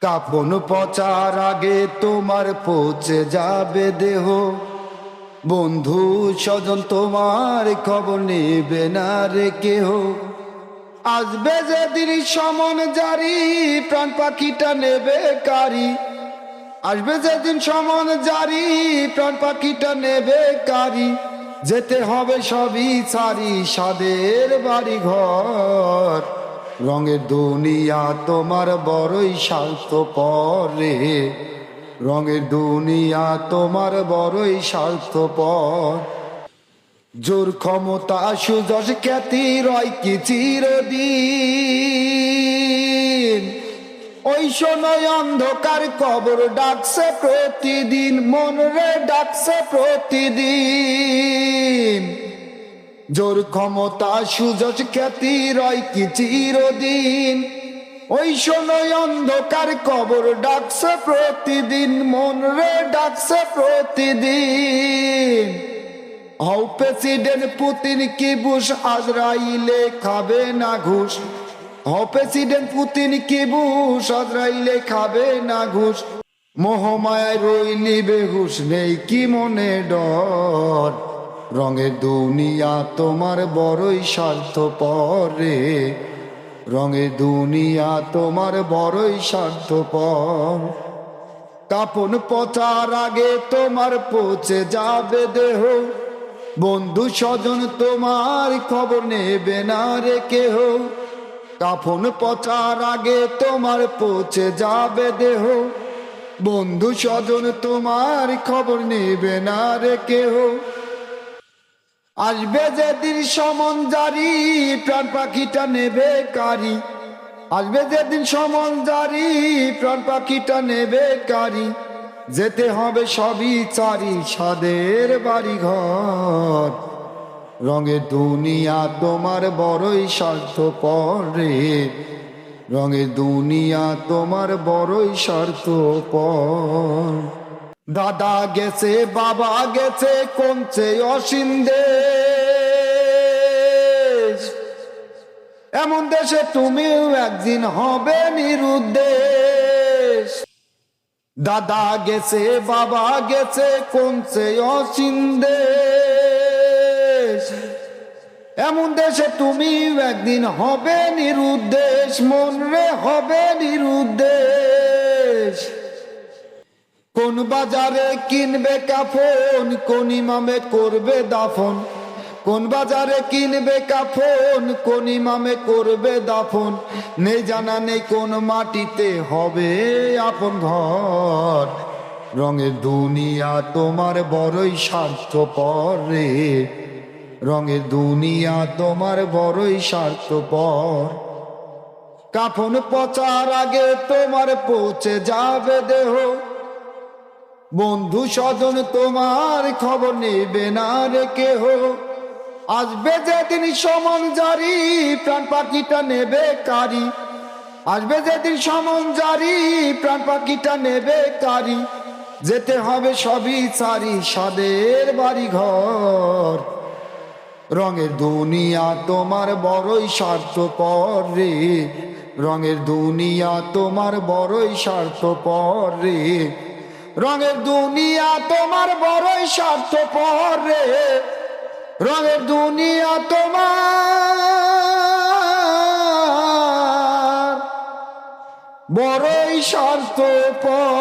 কাপন পচার আগে তোমার পৌঁছে যাবে দেহ। বন্ধু স্বজন, তোমার খবর নেবে না রে কেহ। আসবে যেদিন সমন জারি, প্রাণ পাখিটা নেবে কারি। আসবে যেদিন সমন জারি, প্রাণ পাখিটা নেবে কারি। যেতে হবে সবই সারি সাদের বাড়ি ঘর রঙের দুনিয়া তোমার বড়ই স্বার্থ পরে রঙের দুনিয়া তোমার বড়ই স্বার্থ পর জোর ক্ষমতা সুযশ খ্যাতি রয় কি চিরদিন। ওই সময় অন্ধকার কবর ডাকছে প্রতিদিন, মন রে ডাকছে প্রতিদিন। জোর ক্ষমতা সুযশ খ্যাতি রয় কি চিরদিন? ওই সময় অন্ধকার কবর ডাকছে প্রতিদিন, মন রে ডাকছে প্রতিদিন। হও প্রেসিডেন্ট পুতিন, কি বুশ আজরাইলে খাবে না ঘুষ? হও প্রেসিডেন্ট পুতিন, কি বুশ আজরাইলে খাবে না ঘুষ? মোহমায় রইলি বেহুশ, নেই কি মনে ডর? রঙের দুনিয়া তোমার বড়ই স্বার্থ পরে রঙের দুনিয়া তোমার বড়ই স্বার্থ পর কাপন পচার আগে তোমার পচে যাবে দেহ। বন্ধু স্বজন তোমার খবর নেবে না রে কেহ। কাফন পচার আগে তোমার পচে যাবে দেহ। বন্ধু স্বজন তোমার খবর নেবে না রে কেহ। আসবে যে যেদিন সমন জারি, প্রাণ পাখিটা নেবে কারি। আসবে যেদিন সমন জারি, প্রাণ পাখিটা নেবে কারি। যেতে হবে সবই চারি সাদের বাড়ি ঘর রঙের দুনিয়া তোমার বড়ই স্বার্থ পরে রঙের দুনিয়া তোমার বড়ই স্বার্থ পর দাদা গেছে, বাবা গেছে, কমছে অসীম দেশ। এমন দেশে তুমিও একদিন হবে নিরুদ্দেশ। দাদা গেছে, বাবা গেছে, কমছে অসীম দেশ। এমন দেশে তুমি একদিন হবে নিরুদ্দেশ, মন রে হবে নিরুদ্দেশ। কোন বাজারে কিনবে কাফন, কোন ইমামে করবে দাফন? কোন বাজারে কিনবে কাফন, কোন ইমামে করবে দাফন? নেই জানা নেই কোন মাটিতে হবে আপন ঘর। রঙের দুনিয়া তোমার বড়ই স্বার্থ পরে রঙের দুনিয়া তোমার বড়ই স্বার্থ পর কাফন পচার আগে তোমার পৌঁছে যাবে দেহ। বন্ধু স্বজন, তোমার খবর নেবে না রে কেহ। আসবে যেদিন সমন জারি প্রাণ পাখিটা নেবে কারি। আসবে যেদিন সমন জারি প্রাণ পাখিটা নেবে কারি। যেতে হবে সবই সারি সাদের বাড়ি ঘর রঙের দুনিয়া তোমার বড়ই স্বার্থ রে। রঙের দুনিয়া তোমার বড়ই স্বার্থ রে। রঙের দুনিয়া তোমার বড়ই স্বার্থ রে। রঙের দুনিয়া তোমার বড়ই স্বার্থ পর